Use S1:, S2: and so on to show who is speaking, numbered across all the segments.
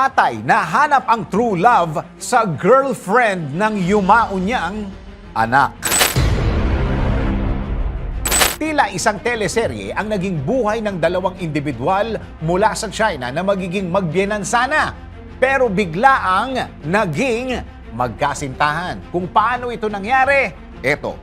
S1: tatay na hanap ang true love sa girlfriend ng yumao niyang anak. Tila isang teleserye ang naging buhay ng dalawang individual mula sa China na magiging magbiyenansana. Pero bigla ang naging magkasintahan. Kung paano ito nangyari? Eto,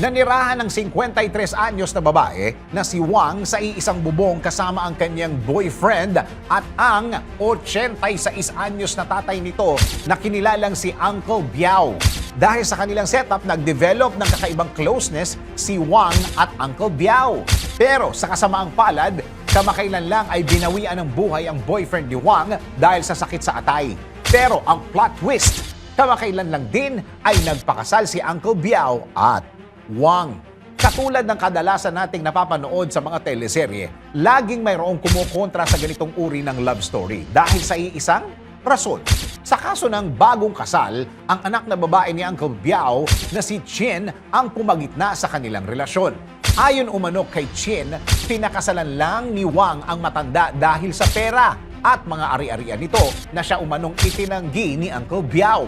S1: nanirahan ng 53 anyos na babae na si Wang sa iisang bubong kasama ang kanyang boyfriend at ang 86 anyos na tatay nito na kinilalang si Uncle Biao. Dahil sa kanilang setup, nag-develop ng kakaibang closeness si Wang at Uncle Biao. Pero sa kasamaang palad, kamakailan lang ay binawian ng buhay ang boyfriend ni Wang dahil sa sakit sa atay. Pero ang plot twist, kamakailan lang din ay nagpakasal si Uncle Biao at Wang. Katulad ng kadalasan nating napapanood sa mga teleserye, laging mayroong kumukontra sa ganitong uri ng love story dahil sa iisang rason. Sa kaso ng bagong kasal, ang anak na babae ni Uncle Biao na si Chin ang pumagitna sa kanilang relasyon. Ayon umano kay Chin, pinakasalan lang ni Wang ang matanda dahil sa pera at mga ari-arian nito na siya umanong itinanggi ni Uncle Biao.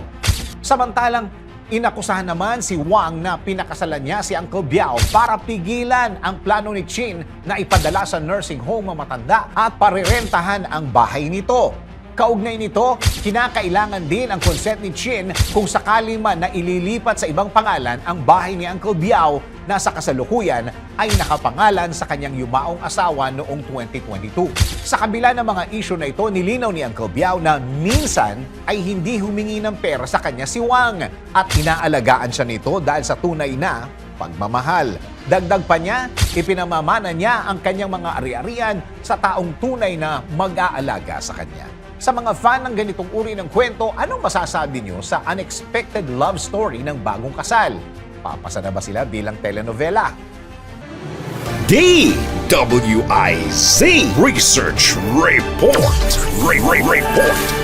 S1: Samantalang, inakusahan naman si Wang na pinakasalan niya si Uncle Biao para pigilan ang plano ni Chin na ipadala sa nursing home ang matanda at parirentahan ang bahay nito. Kaugnay nito, kinakailangan din ang consent ni Chin kung sakali man na ililipat sa ibang pangalan ang bahay ni Uncle Biao na sa kasalukuyan ay nakapangalan sa kanyang yumaong asawa noong 2022. Sa kabila ng mga isyu na ito, nilinaw ni Uncle Biao na minsan ay hindi humingi ng pera sa kanya si Wang at inaalagaan siya nito dahil sa tunay na pagmamahal. Dagdag pa niya, ipinamamana niya ang kanyang mga ari-arian sa taong tunay na mag-aalaga sa kanya. Sa mga fan ng ganitong uri ng kwento, anong masasabi niyo sa unexpected love story ng bagong kasal? Papasa na ba sila bilang telenovela?
S2: DWIZ Research Report. Re- Re- Report.